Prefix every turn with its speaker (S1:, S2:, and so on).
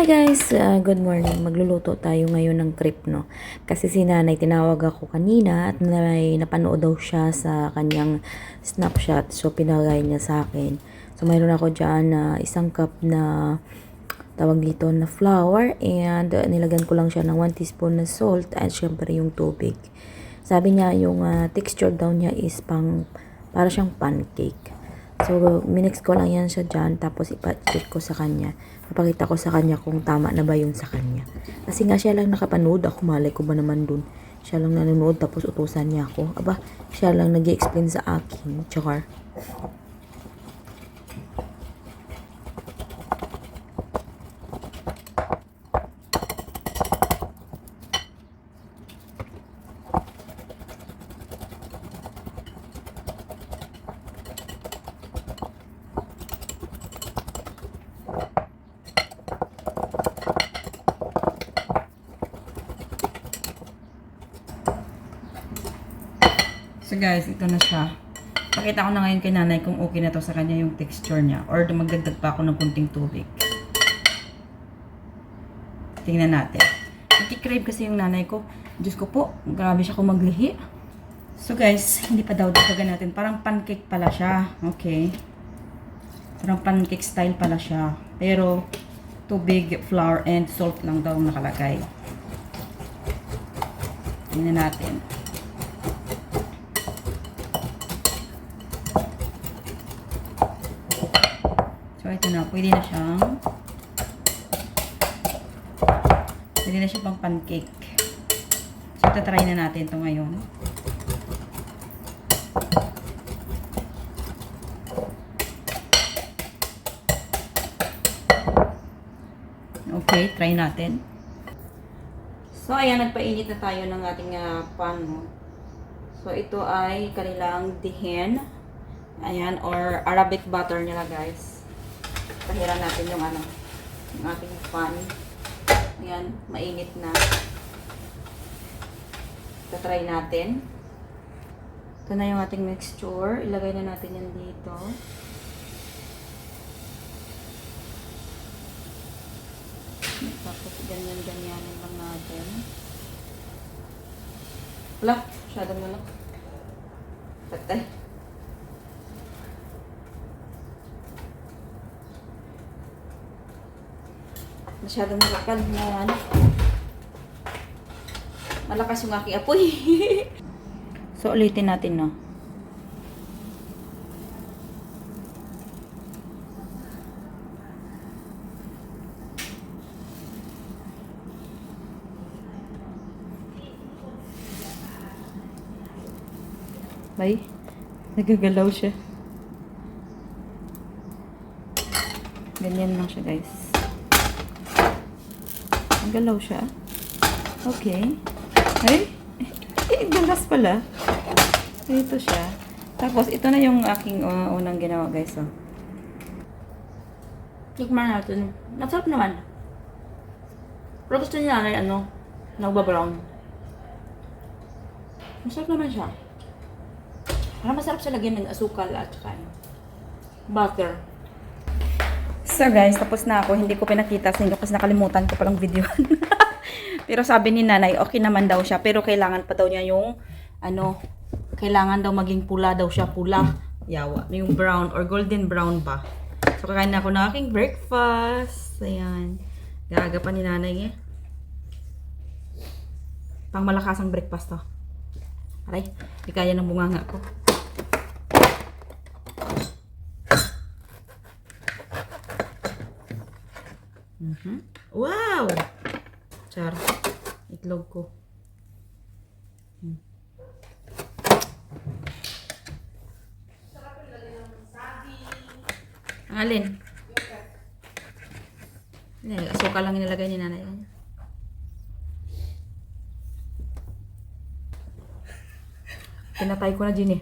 S1: Hi guys! Uh, good morning. Magluluto tayo ngayon ng crepe, no? Kasi si nanay tinawag ako kanina at may napanood daw siya sa kanyang snapshot. So, pinagay niya sa akin. So, mayroon ako dyan na isang cup na tawag dito na flour and uh, nilagyan ko lang siya ng 1 teaspoon na salt at syempre yung tubig. Sabi niya yung uh, texture daw niya is pang para siyang pancake. So, minix ko lang yan siya dyan, tapos ipa-check ko sa kanya. Napakita ko sa kanya kung tama na ba yun sa kanya. Kasi nga siya lang nakapanood, ako malay ko ba naman dun. Siya lang nanonood, tapos utusan niya ako. Aba, siya lang nag explain sa akin. Char.
S2: So guys, ito na siya. Pakita ko na ngayon kay nanay kung okay na to sa kanya yung texture niya. Or magdagdag pa ako ng kunting tubig. Tingnan natin. Nagkikrave kasi yung nanay ko. Diyos ko po, grabe siya kung maglihi. So guys, hindi pa daw dagdagan natin. Parang pancake pala siya. Okay. Parang pancake style pala siya. Pero, tubig, flour, and salt lang daw nakalagay. Tingnan natin. So, ito na. Pwede na siyang pwede na siya pang pancake. So, ito try na natin ito ngayon. Okay, try natin. So, ayan, nagpainit na tayo ng ating uh, pan. no? So, ito ay kanilang dihin. Ayan, or Arabic butter nila, guys. Pahiran natin yung ano, yung ating pan. Ayan, mainit na. Tatry natin. Ito na yung ating mixture. Ilagay na natin yan dito. Tapos ganyan-ganyanin lang natin. Wala, masyadong malak. Patay. Masyadong malakal na ano. Malakas yung aking apoy. so, ulitin natin, no? Bay, nagagalaw siya. Ganyan lang siya, guys. Nagalaw siya. Okay. Ay, eh, galas pala. Ito siya. Tapos, ito na yung aking uh, unang ginawa, guys. Oh. Tikman natin. Masarap naman. Pero gusto niya na ano, nagba-brown. Masarap naman siya. Parang masarap siya lagyan ng asukal at saka ano, butter. So guys, tapos na ako. Hindi ko pinakita sa inyo kasi nakalimutan ko palang video. pero sabi ni nanay, okay naman daw siya. Pero kailangan pa daw niya yung, ano, kailangan daw maging pula daw siya. Pula. Yawa. Yung brown or golden brown ba. So kakain na ako ng aking breakfast. Ayan. Gaga pa ni nanay eh. Pang malakasang breakfast to. Aray, di kaya ng bunganga ko. Mhm. Wow! Char. Itlog ko. Hmm. Ang alin? Hindi, asukal lang inilagay ni nanay. Pinatay ko na, Ginny.